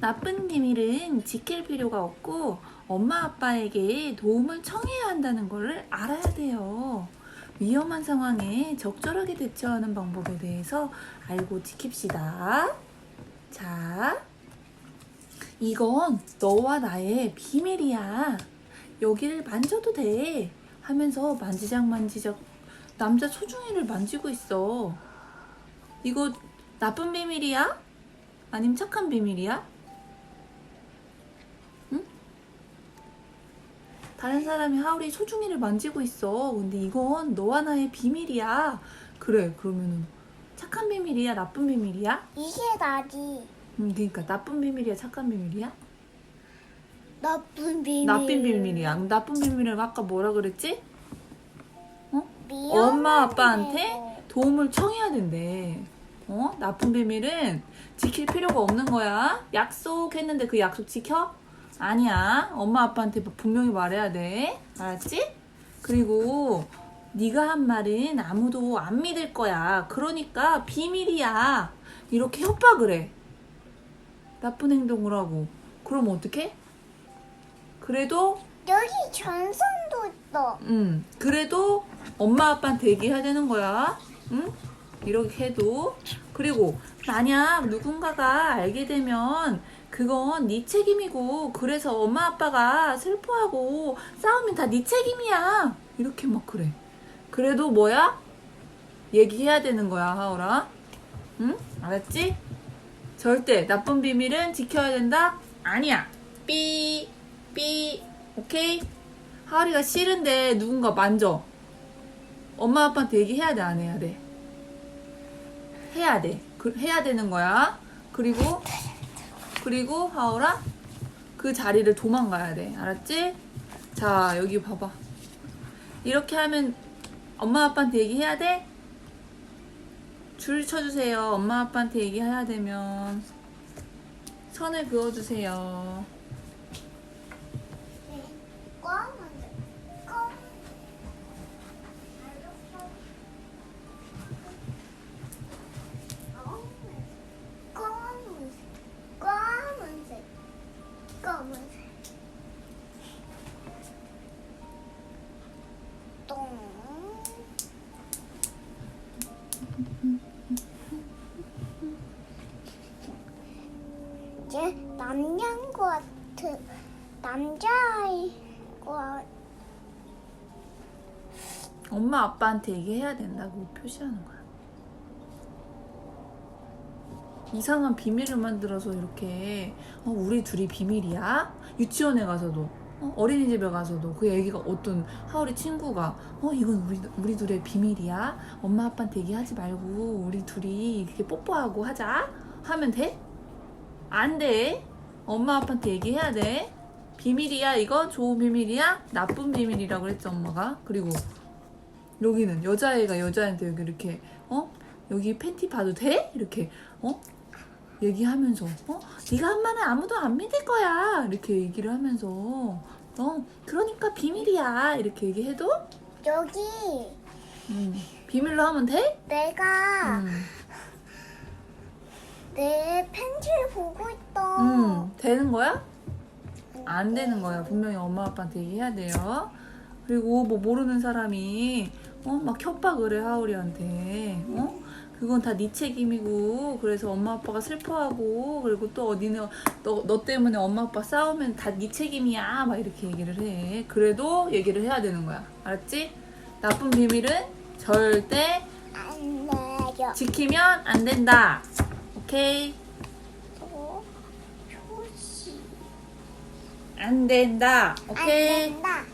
나쁜 비밀은 지킬 필요가 없고 엄마 아빠에게 도움을 청해야 한다는 것을 알아야 돼요. 위험한 상황에 적절하게 대처하는 방법에 대해서 알고 지킵시다. 자, 이건 너와 나의 비밀이야. 여기를 만져도 돼. 하면서 만지작 만지작 남자 소중이를 만지고 있어. 이거 나쁜 비밀이야? 아니면 착한 비밀이야? 다른 사람이 하울이 소중이를 만지고 있어. 근데 이건 너와 나의 비밀이야. 그래, 그러면은 착한 비밀이야? 나쁜 비밀이야? 이게 나지. 음, 그러니까 나쁜 비밀이야? 착한 비밀이야? 나쁜 비밀. 나쁜 비밀이야. 나쁜 비밀을 아까 뭐라 그랬지? 위험한 엄마 아빠한테. 도움을 청해야 된대. 어? 나쁜 비밀은 지킬 필요가 없는 거야. 약속했는데 그 약속 지켜? 아니야. 엄마 아빠한테 분명히 말해야 돼. 알았지? 그리고 네가 한 말은 아무도 안 믿을 거야. 그러니까 비밀이야. 이렇게 협박을 해. 나쁜 행동을 하고. 그럼 어떡해? 그래도 여기 전선도 있어. 음, 그래도 엄마 아빠한테 얘기해야 되는 거야. 응? 이렇게 해도. 그리고 만약 누군가가 알게 되면 그건 네 책임이고 그래서 엄마 아빠가 슬퍼하고 싸우면 다 네 책임이야. 이렇게 막 그래. 그래도 뭐야? 얘기해야 되는 거야, 하울아. 응? 알았지? 절대 나쁜 비밀은 지켜야 된다? 아니야. 삐, 삐, 오케이? 하울이가 싫은데 누군가 만져. 엄마 아빠한테 얘기해야 돼, 안 해야 돼? 해야 돼. 그, 해야 되는 거야. 그리고, 그리고 하울아, 그 자리를 도망가야 돼. 알았지? 자, 여기 봐봐. 이렇게 하면 엄마 아빠한테 얘기해야 돼? 줄 쳐주세요. 엄마 아빠한테 얘기해야 되면. 선을 그어주세요. 이제 남자인 것 같아. 같아. 엄마 아빠한테 얘기해야 된다고 표시하는 거야. 이상한 비밀을 만들어서 이렇게 어, 우리 둘이 비밀이야? 유치원에 가서도 어, 어린이집에 가서도 그 얘기가 어떤 하울이 친구가 어 이건 우리 우리 둘의 비밀이야. 엄마 아빠한테 얘기하지 말고 우리 둘이 이렇게 뽀뽀하고 하자 하면 돼? 안 돼. 엄마 아빠한테 얘기해야 돼. 비밀이야 이거 좋은 비밀이야? 나쁜 비밀이라고 그랬지 엄마가. 그리고 여기는 여자애가 여자애한테 여기 이렇게 어 여기 팬티 봐도 돼? 이렇게 어 얘기하면서 어 네가 한 말은 아무도 안 믿을 거야 이렇게 얘기를 하면서 어 그러니까 비밀이야 이렇게 얘기해도 여기 음, 비밀로 하면 돼? 내가 음, 내 펜지를 보고 있다. 음 되는 거야? 안 되는 거야 분명히 엄마 아빠한테 얘기해야 돼요. 그리고 뭐 모르는 사람이 어막 협박을 해 하울이한테. 어? 그건 다 네 책임이고 그래서 엄마 아빠가 슬퍼하고 그리고 또 어디는 너, 너 때문에 엄마 아빠 싸우면 다 네 책임이야. 막 이렇게 얘기를 해. 그래도 얘기를 해야 되는 거야. 알았지? 나쁜 비밀은 절대 안. 지키면 안 된다 오케이 또 표시. 안 된다 안 오케이 된다.